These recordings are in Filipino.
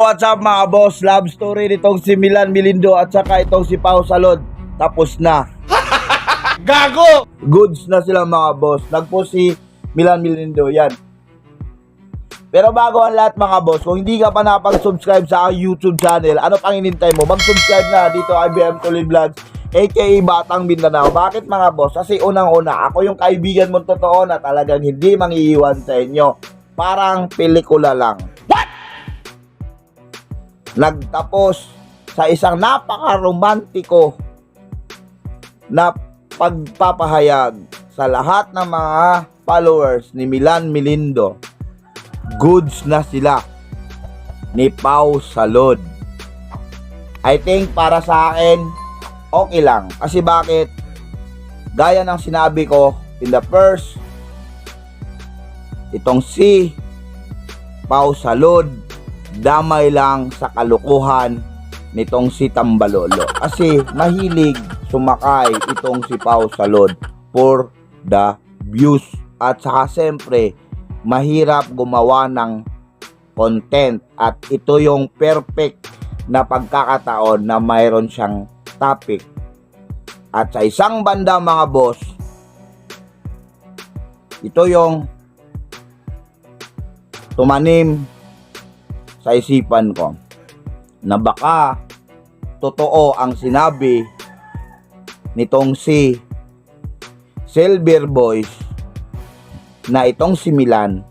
What's up mga boss? Love story nitong si Milan Milindo at saka itong si Pau Salod. Tapos na. Gago! Goods na sila mga boss. Nagpo si Milan Milindo. Yan. Pero bago ang lahat mga boss, kung hindi ka pa napag-subscribe sa aking YouTube channel, ano pang inintay mo? Mag-subscribe na dito IBM Tuloy Vlogs, aka Batang Mindanao. Bakit mga boss? Kasi unang-una, ako yung kaibigan mong totoo na talagang hindi mangiiwan sa inyo. Parang pelikula lang. Nagtapos sa isang napaka-romantiko na pagpapahayag sa lahat ng mga followers ni Milan Milindo. Goods na sila ni Pau Salod. I think para sa akin, okay lang. Kasi bakit? Gaya ng sinabi ko in the first, itong si Pau Salod, damay lang sa kalukuhan nitong si Tambalolo. Kasi mahilig sumakay itong si Pau Salod for the views. At saka siyempre, mahirap gumawa ng content. At ito yung perfect na pagkakataon na mayroon siyang topic. At sa isang banda mga boss, ito yung tumanim sa isipan ko na baka totoo ang sinabi nitong si Silver Boys na itong si Milan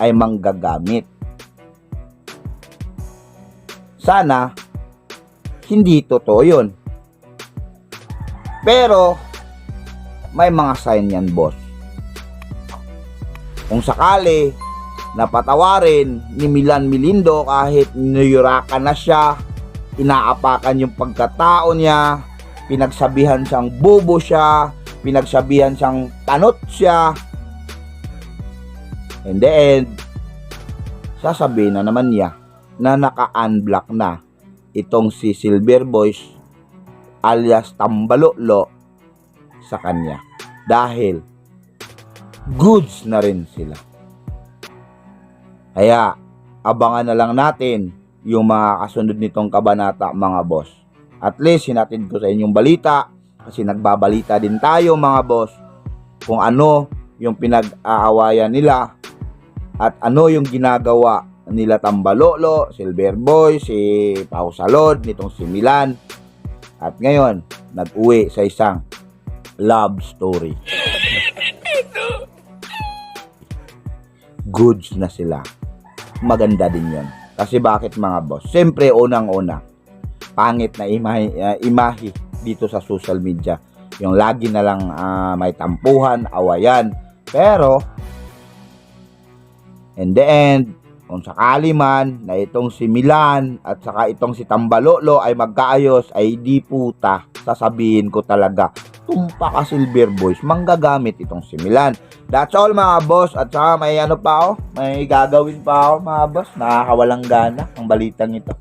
ay manggagamit. Sana hindi totoo yun. Pero may mga sign yan, boss. Kung sakali napatawarin ni Milan Milindo kahit niyurakan na siya, inaapakan yung pagkatao niya, pinagsabihan siyang bobo siya, pinagsabihan siyang tanot siya. In the end, sasabihin na naman niya na naka-unblock na itong si Silver Boys alias Tambalolo sa kanya. Dahil goods na rin sila. Kaya, abangan na lang natin yung mga kasunod nitong kabanata, mga boss. At least, hinatid ko sa inyong balita, kasi nagbabalita din tayo, mga boss, kung ano yung pinag-aawayan nila at ano yung ginagawa nila Tambalolo, Silver Boy, si Pau Salod, nitong si Milan. At ngayon, nag-uwi sa isang love story. Goods na sila maganda din yon. Kasi bakit mga boss? Siyempre, unang-una, pangit na imahe, uh, imahe dito sa social media. Yung lagi na lang uh, may tampuhan, awayan. Pero, in the end, kung sakali man na itong si Milan at saka itong si Tambalolo ay magkaayos, ay di puta, sasabihin ko talaga, tumpa ka Silver Boys, manggagamit itong si Milan. That's all mga boss. At saka may ano pa ako, may gagawin pa ako mga boss. Nakakawalang gana ang balitang ito.